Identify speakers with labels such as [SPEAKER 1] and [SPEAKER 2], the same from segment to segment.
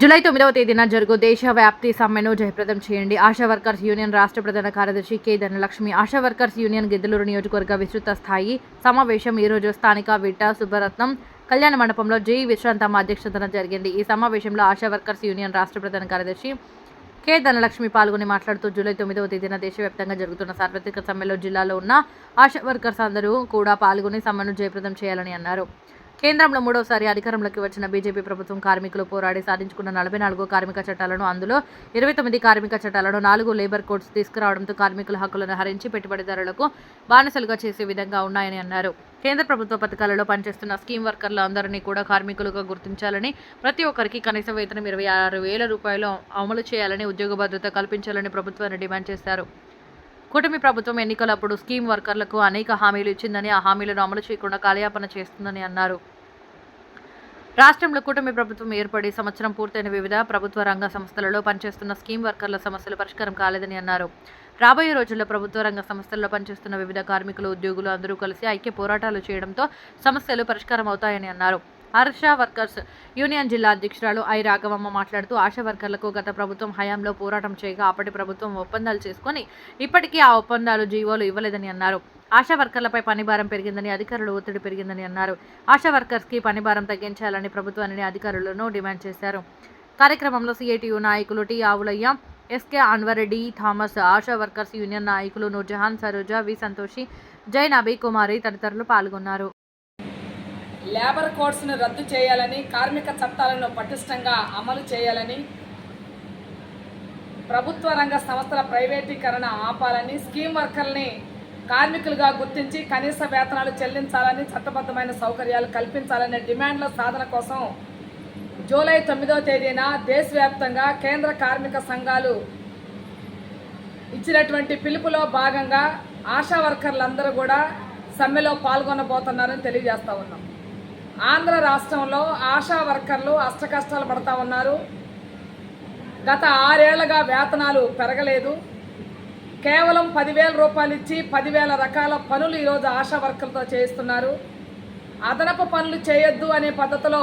[SPEAKER 1] July తొమ్మిదవ తేదీన జరుగు దేశవ్యాప్తి సమ్మెను జయప్రదం చేయండి. ఆశా వర్కర్స్ యూనియన్ రాష్ట్ర ప్రధాన కార్యదర్శి K Dhanalakshmi. Asha workers union Giddalur నియోజకవర్గ విస్తృత స్థాయి సమావేశం ఈరోజు స్థానిక విట్ట సుబ్బరత్నం కళ్యాణ మండపంలో జై విశ్రాంతమ్మ అధ్యక్షతన జరిగింది. ఈ సమావేశంలో ఆశా వర్కర్స్ యూనియన్ రాష్ట్ర ప్రధాన కార్యదర్శి కె ధనలక్ష్మి పాల్గొని మాట్లాడుతూ జూలై తొమ్మిదవ తేదీన దేశవ్యాప్తంగా జరుగుతున్న సార్వత్రిక సమ్మెలో జిల్లాలో ఉన్న ఆశా వర్కర్స్ అందరూ కూడా పాల్గొని సమ్మెను జయప్రదం చేయాలని అన్నారు. కేంద్రంలో మూడవసారి అధికారంలోకి వచ్చిన బీజేపీ ప్రభుత్వం కార్మికులు పోరాడి సాధించుకున్న నలభై నాలుగు కార్మిక చట్టాలను అందులో ఇరవై తొమ్మిది కార్మిక చట్టాలను నాలుగు లేబర్ కోడ్స్ తీసుకురావడంతో కార్మికుల హక్కులను హరించి పెట్టుబడిదారులకు బానిసలుగా చేసే విధంగా ఉన్నాయని అన్నారు. కేంద్ర ప్రభుత్వ పథకాలలో పనిచేస్తున్న స్కీమ్ వర్కర్ల అందరినీ కూడా కార్మికులుగా గుర్తించాలని ప్రతి ఒక్కరికి కనీస వేతనం ఇరవై ఆరు వేల రూపాయలు అమలు చేయాలని ఉద్యోగ భద్రత కల్పించాలని ప్రభుత్వాన్ని డిమాండ్ చేశారు. కూటమి ప్రభుత్వం ఎన్నికలప్పుడు స్కీమ్ వర్కర్లకు అనేక హామీలు ఇచ్చిందని ఆ హామీలను అమలు చేయకుండా కాలయాపన చేస్తుందని అన్నారు. రాష్ట్రంలో కూటమి ప్రభుత్వం ఏర్పడి సంవత్సరం పూర్తయిన వివిధ ప్రభుత్వ రంగ సంస్థలలో పనిచేస్తున్న స్కీమ్ వర్కర్ల సమస్యలు పరిష్కారం కాలేదని అన్నారు. రాబోయే రోజుల్లో ప్రభుత్వ రంగ సంస్థల్లో పనిచేస్తున్న వివిధ కార్మికులు ఉద్యోగులు అందరూ కలిసి ఐక్య పోరాటాలు చేయడంతో సమస్యలు పరిష్కారం అవుతాయని అన్నారు. హర్ష వర్కర్స్ యూనియన్ జిల్లా అధ్యక్షురాలు ఐ రాఘవమ్మ మాట్లాడుతూ ఆశా వర్కర్లకు గత ప్రభుత్వం హయాంలో పోరాటం చేయగా అప్పటి ప్రభుత్వం ఒప్పందాలు చేసుకొని ఇప్పటికీ ఆ ఒప్పందాలు జీవోలు ఇవ్వలేదని అన్నారు. ఆశా వర్కర్లపై పనిభారం పెరిగిందని అధికారులు ఒత్తిడి పెరిగిందని అన్నారు. ఆశా వర్కర్స్కి పనిభారం తగ్గించాలని ప్రభుత్వాన్ని అధికారులను డిమాండ్ చేశారు. కార్యక్రమంలో సిఐటియు నాయకులు T Avulaiah SK D Thomas Asha workers union నాయకులు నూర్జహాన్ సరోజా వి సంతోషి జైన్ అభి కుమారి తదితరులు పాల్గొన్నారు.
[SPEAKER 2] లేబర్ కోడ్స్ను రద్దు చేయాలని కార్మిక చట్టాలను పటిష్టంగా అమలు చేయాలని ప్రభుత్వ రంగ సంస్థల ప్రైవేటీకరణ ఆపాలని స్కీమ్ వర్కర్ని కార్మికులుగా గుర్తించి కనీస వేతనాలు చెల్లించాలని చట్టబద్ధమైన సౌకర్యాలు కల్పించాలనే డిమాండ్ల సాధన కోసం జూలై తొమ్మిదవ తేదీన దేశవ్యాప్తంగా కేంద్ర కార్మిక సంఘాలు ఇచ్చినటువంటి పిలుపులో భాగంగా ఆశా వర్కర్లందరూ కూడా సమ్మెలో పాల్గొనబోతున్నారని తెలియజేస్తా ఉన్నాం. ఆంధ్ర రాష్ట్రంలో ఆశా వర్కర్లు అష్టకష్టాలు పడతా ఉన్నారు. గత ఆరేళ్ళుగా వేతనాలు పెరగలేదు. కేవలం పదివేల రూపాయలు ఇచ్చి పదివేల రకాల పనులు ఈరోజు ఆశా వర్కర్లతో చేయిస్తున్నారు. అదనపు పనులు చేయొద్దు అనే పద్ధతిలో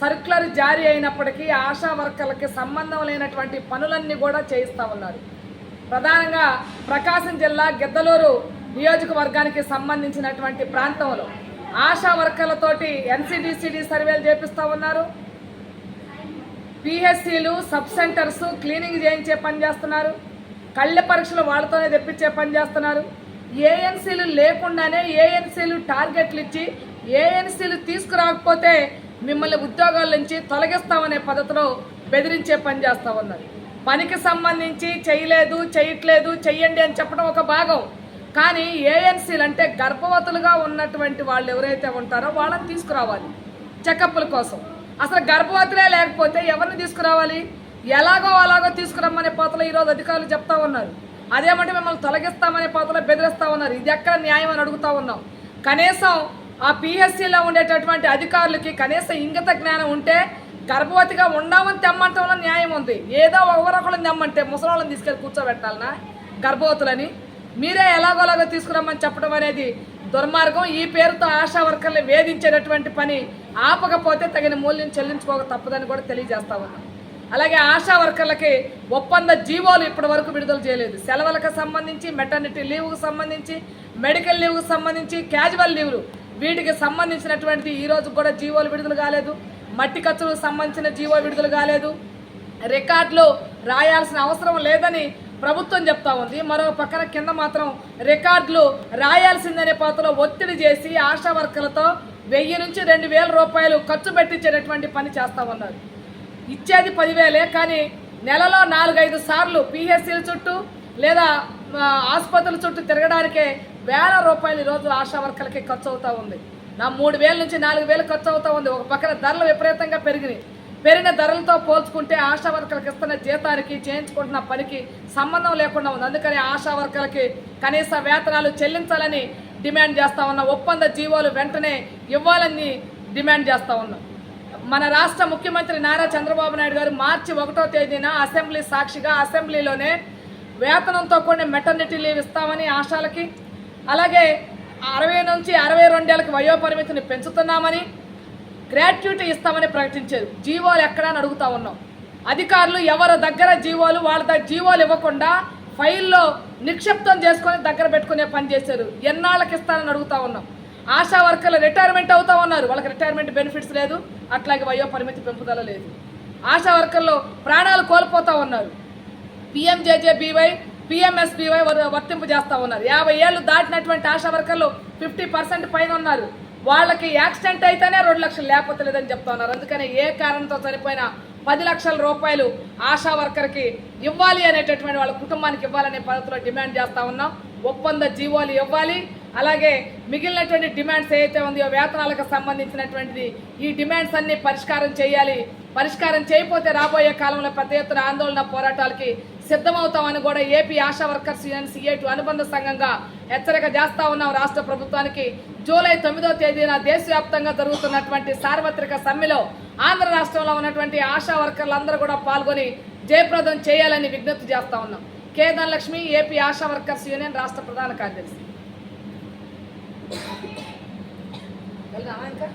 [SPEAKER 2] సర్క్యులర్ జారీ అయినప్పటికీ ఆశా వర్కర్లకి సంబంధం లేనటువంటి పనులన్నీ కూడా చేయిస్తూ ఉన్నారు. ప్రధానంగా ప్రకాశం జిల్లా గిద్దలూరు నియోజకవర్గానికి సంబంధించినటువంటి ప్రాంతంలో ఆశా వర్కర్లతోటి ఎన్సిడిసిడి సర్వేలు చేపిస్తూ ఉన్నారు. పిహెచ్సిలు సబ్ సెంటర్స్ క్లీనింగ్ చేయించే పని చేస్తున్నారు. కళ్ళ పరీక్షలు వాళ్ళతోనే తెప్పించే పని చేస్తున్నారు. ఏఎన్సీలు లేకుండానే ఏఎన్సీలు టార్గెట్లు ఇచ్చి ఏఎన్సీలు తీసుకురాకపోతే మిమ్మల్ని ఉద్యోగాల నుంచి తొలగిస్తామనే పద్ధతిలో బెదిరించే పని చేస్తూ ఉన్నారు. పనికి సంబంధించి చేయలేదు చేయట్లేదు చెయ్యండి అని చెప్పడం ఒక భాగం. కానీ ఏఎన్సీలు అంటే గర్భవతులుగా ఉన్నటువంటి వాళ్ళు ఎవరైతే ఉంటారో వాళ్ళని తీసుకురావాలి చెకప్ల కోసం. అసలు గర్భవతులే లేకపోతే ఎవరిని తీసుకురావాలి? ఎలాగో అలాగో తీసుకురమ్మనే పాతలో ఈరోజు అధికారులు చెప్తా ఉన్నారు. అదేమంటే మిమ్మల్ని తొలగిస్తామనే పాతలో బెదిరిస్తా ఉన్నారు. ఇది ఎక్కడ న్యాయం అని అడుగుతా ఉన్నాం. కనీసం ఆ పిహెచ్సిలో ఉండేటటువంటి అధికారులకి కనీసం ఇంగిత జ్ఞానం ఉంటే గర్భవతిగా ఉండమని తెమ్మంటంలో న్యాయం ఉంది? ఏదో ఒకరొకరిని తెమ్మంటే ముసలాళ్ళని తీసుకెళ్ళి కూర్చోబెట్టాలనా? గర్భవతులని? మీరే ఎలాగోలాగో తీసుకురమ్మని చెప్పడం అనేది దుర్మార్గం. ఈ పేరుతో ఆశా వర్కర్లు వేధించేటటువంటి పని ఆపకపోతే తగిన మూల్యం చెల్లించుకోక తప్పదని కూడా తెలియజేస్తా ఉన్నాం. అలాగే ఆశా వర్కర్లకి ఒప్పంద జీవోలు ఇప్పటి వరకు విడుదల చేయలేదు. సెలవులకు సంబంధించి మెటర్నిటీ లీవ్కు సంబంధించి మెడికల్ లీవ్కు సంబంధించి క్యాజువల్ లీవ్లు. వీటికి సంబంధించినటువంటి ఈరోజు కూడా జీవోలు విడుదల కాలేదు. మట్టి ఖర్చులకు సంబంధించిన జీవో విడుదల కాలేదు. రికార్డులు రాయాల్సిన అవసరం లేదని ప్రభుత్వం చెప్తా ఉంది. మరో పక్కన కింద మాత్రం రికార్డులు రాయాల్సిందనే పాత్రలో ఒత్తిడి చేసి ఆశా వర్కర్లతో వెయ్యి నుంచి రెండు వేల రూపాయలు ఖర్చు పెట్టించేటటువంటి పని చేస్తా ఉన్నారు. ఇచ్చేది పదివేలే కానీ నెలలో నాలుగైదు సార్లు పిహెచ్సిల చుట్టూ లేదా ఆసుపత్రుల చుట్టూ తిరగడానికే వేల రూపాయలు ఈరోజు ఆశా వర్కర్లకి ఖర్చు అవుతూ ఉంది. నా మూడు వేల నుంచి నాలుగు వేలు ఖర్చు అవుతూ ఉంది. ఒక పక్కన ధరలు విపరీతంగా పెరిగినాయి. పెరిగిన ధరలతో పోల్చుకుంటే ఆశా వర్కర్లకు ఇస్తున్న జీతానికి చేయించుకుంటున్న పనికి సంబంధం లేకుండా ఉంది. అందుకని ఆశా వర్కర్లకి కనీస వేతనాలు చెల్లించాలని డిమాండ్ చేస్తా ఉన్నాం. ఒప్పంద జీవోలు వెంటనే ఇవ్వాలని డిమాండ్ చేస్తా ఉన్నాం. మన రాష్ట్ర ముఖ్యమంత్రి నారా చంద్రబాబు నాయుడు గారు మార్చి ఒకటో తేదీన అసెంబ్లీ సాక్షిగా అసెంబ్లీలోనే వేతనంతో కూడిన మెటర్నిటీ లీవ్ ఇస్తామని ఆశాలకి అలాగే అరవై నుంచి అరవై రెండేళ్ళకి వయోపరిమితిని పెంచుతున్నామని గ్రాట్యుటీ ఇస్తామని ప్రకటించారు. జీవోలు ఎక్కడా అని అడుగుతా ఉన్నాం. అధికారులు ఎవరి దగ్గర జీవోలు వాళ్ళ జీవోలు ఇవ్వకుండా ఫైల్లో నిక్షిప్తం చేసుకొని దగ్గర పెట్టుకునే పని చేశారు. ఎన్నాళ్ళకి ఇస్తారని అడుగుతా ఉన్నాం. ఆశా వర్కర్లు రిటైర్మెంట్ అవుతా ఉన్నారు. వాళ్ళకి రిటైర్మెంట్ బెనిఫిట్స్ లేదు. అట్లాగే వయో పరిమితి పెంపుదల లేదు. ఆశా వర్కర్లు ప్రాణాలు కోల్పోతూ ఉన్నారు. పిఎంజేజేబీవై పిఎంఎస్బీవై వర్తింపు చేస్తా ఉన్నారు. యాభై ఏళ్ళు దాటినటువంటి ఆశా వర్కర్లు ఫిఫ్టీ పర్సెంట్ పైన ఉన్నారు. వాళ్ళకి యాక్సిడెంట్ అయితేనే రెండు లక్షలు లేకపోతే లేదని చెప్తా ఉన్నారు. అందుకని ఏ కారణంతో చనిపోయిన పది లక్షల రూపాయలు ఆశా వర్కర్కి ఇవ్వాలి అనేటటువంటి వాళ్ళ కుటుంబానికి ఇవ్వాలనే పద్ధతిలో డిమాండ్ చేస్తా ఉన్నాం. ఒప్పంద జీవోలు ఇవ్వాలి. అలాగే మిగిలినటువంటి డిమాండ్స్ ఏదైతే ఉందో వేతనాలకు సంబంధించినటువంటిది ఈ డిమాండ్స్ అన్ని పరిష్కారం చేయాలి. పరిష్కారం చేయకపోతే రాబోయే కాలంలో పెద్ద ఎత్తున ఆందోళన పోరాటాలకి సిద్ధమవుతామని కూడా AP Asha workers union CITU అనుబంధ సంఘంగా హెచ్చరిక చేస్తా ఉన్నాం రాష్ట్ర ప్రభుత్వానికి. జూలై తొమ్మిదో తేదీన దేశవ్యాప్తంగా జరుగుతున్నటువంటి సార్వత్రిక సమ్మెలో ఆంధ్ర రాష్ట్రంలో ఉన్నటువంటి ఆశా వర్కర్లందరూ కూడా పాల్గొని జయప్రదం చేయాలని విజ్ఞప్తి చేస్తా ఉన్నాం. K Dhanalakshmi AP Asha workers union రాష్ట్ర ప్రధాన కార్యదర్శి. వెళ్దామా ఇంకా?